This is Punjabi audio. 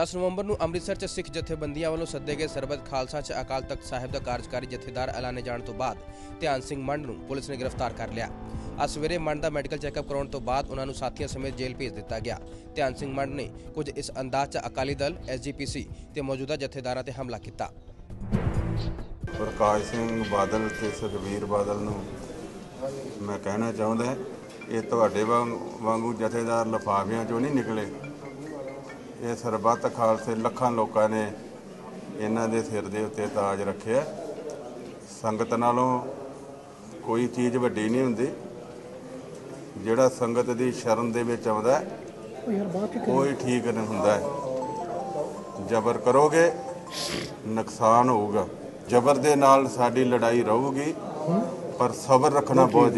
10 ਨਵੰਬਰ ਨੂੰ ਅੰਮ੍ਰਿਤਸਰ 'ਚ ਸਿੱਖ ਜਥੇਬੰਦੀਆਂ ਵੱਲੋਂ ਸੱਦੇ ਗਏ ਸਰਬਤ ਖਾਲਸਾ 'ਚ ਅਕਾਲ ਤਖਤ ਸਾਹਿਬ ਦਾ ਕਾਰਜਕਾਰੀ ਜਥੇਦਾਰ ਐਲਾਨੇ ਜਾਣ ਤੋਂ ਬਾਅਦ ਧਿਆਨ ਸਿੰਘ ਮੰਡ ਨੂੰ ਪੁਲਿਸ ਨੇ ਗ੍ਰਿਫਤਾਰ ਕਰ ਲਿਆ। ਅੱਜ ਸਵੇਰੇ ਮੰਡ ਦਾ ਮੈਡੀਕਲ ਚੈੱਕਅਪ ਕਰਾਉਣ ਤੋਂ ਬਾਅਦ ਉਹਨਾਂ ਨੂੰ ਸਾਥੀਆਂ ਸਮੇਤ ਜੇਲ੍ਹ ਭੇਜ ਦਿੱਤਾ ਗਿਆ। ਧਿਆਨ ਸਿੰਘ ਮੰਡ ਨੇ ਕੁਝ ਇਸ ਅੰਦਾਜ਼ 'ਚ ਅਕਾਲੀ ਦਲ ਐਸਜੀਪੀਸੀ ਤੇ ਮੌਜੂਦਾ ਜਥੇਦਾਰਾਂ ਤੇ ਹਮਲਾ ਕੀਤਾ। ਪ੍ਰਕਾਸ਼ ਸਿੰਘ ਬਾਦਲ ਤੇ ਸੁਖਬੀਰ ਬਾਦਲ ਨੂੰ ਮੈਂ ਕਹਿਣਾ ਚਾਹੁੰਦਾ, ਇਹ ਤੁਹਾਡੇ ਵਾਂਗੂ ਜਥੇਦਾਰ ਲਫਾਫਿਆਂ ਚੋਂ ਨਹੀਂ ਨਿਕਲੇ। ਇਹ ਸਰਬੱਤ ਖਾਲਸੇ ਲੱਖਾਂ ਲੋਕਾਂ ਨੇ ਇਹਨਾਂ ਦੇ ਸਿਰ ਦੇ ਉੱਤੇ ਤਾਜ ਰੱਖਿਆ। ਸੰਗਤ ਨਾਲੋਂ ਕੋਈ ਚੀਜ਼ ਵੱਡੀ ਨਹੀਂ ਹੁੰਦੀ। ਜਿਹੜਾ ਸੰਗਤ ਦੀ ਸ਼ਰਨ ਦੇ ਵਿੱਚ ਆਉਂਦਾ ਹੈ, ਕੋਈ ਠੀਕ ਨਹੀਂ ਹੁੰਦਾ ਹੈ। ਜ਼ਬਰ ਕਰੋਗੇ ਨੁਕਸਾਨ ਹੋਊਗਾ। ਜ਼ਬਰ ਦੇ ਨਾਲ ਸਾਡੀ ਲੜਾਈ ਰਹੂਗੀ ਪਰ ਸਬਰ ਰੱਖਣਾ ਬਹੁਤ